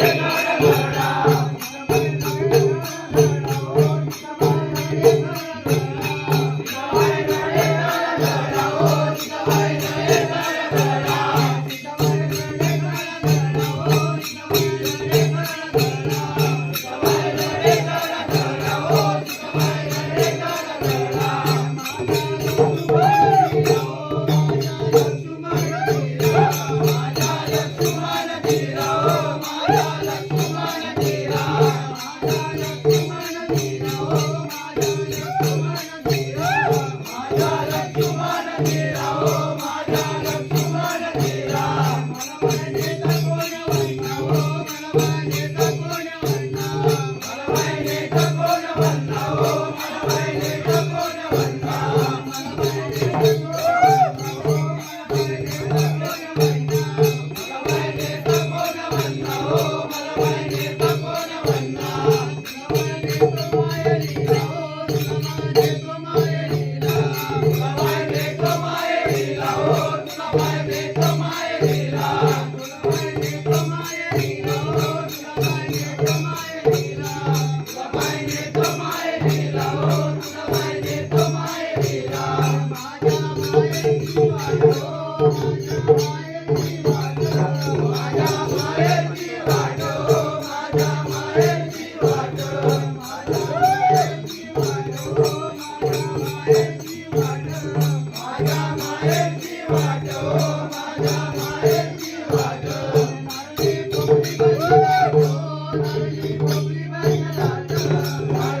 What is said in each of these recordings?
Gracias.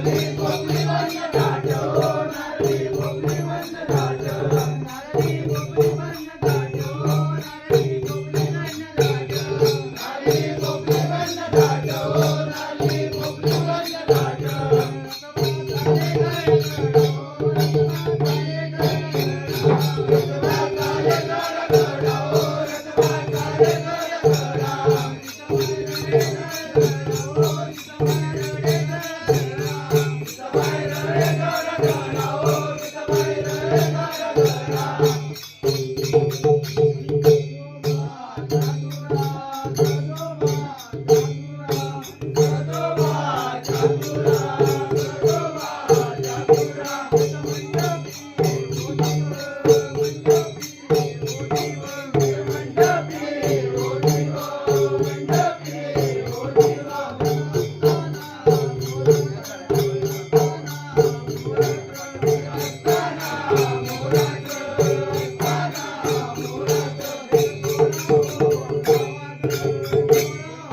Amém. Thank you. Thank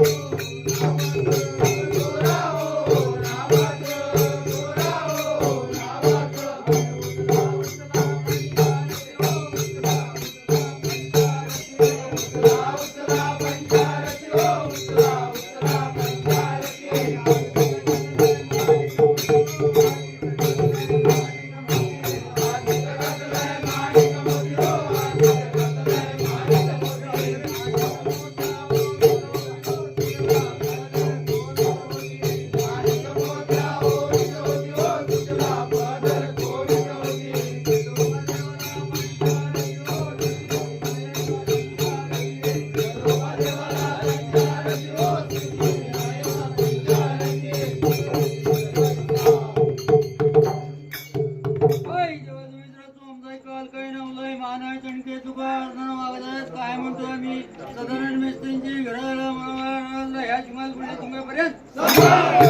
you. नवलंय मानाय तुका काय म्हणतो आम्ही? सदानंद मिस्त्रींची घराला मामाला ह्या शिमाल तुमच्यापर्यंत.